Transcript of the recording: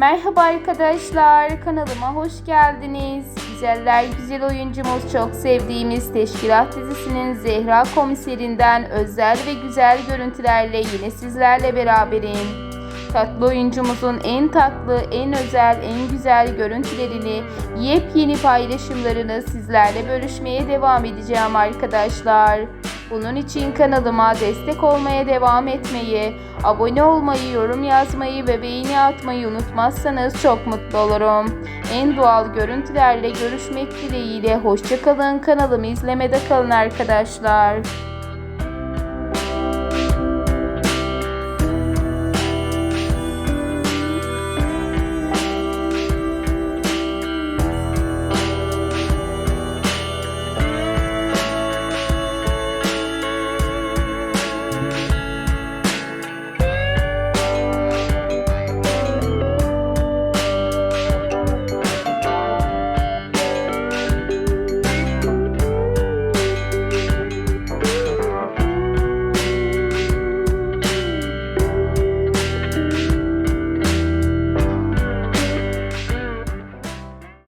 Merhaba arkadaşlar, kanalıma hoş geldiniz. Güzeller güzel oyuncumuz çok sevdiğimiz Teşkilat dizisinin Zehra komiserinden özel ve güzel görüntülerle yine sizlerle beraberim. Tatlı oyuncumuzun en tatlı, en özel, en güzel görüntülerini, yepyeni paylaşımlarını sizlerle bölüşmeye devam edeceğim arkadaşlar. Bunun için kanalıma destek olmaya devam etmeyi, abone olmayı, yorum yazmayı ve beğeni atmayı unutmazsanız çok mutlu olurum. En doğal görüntülerle görüşmek dileğiyle hoşçakalın kanalımı izlemede kalın arkadaşlar.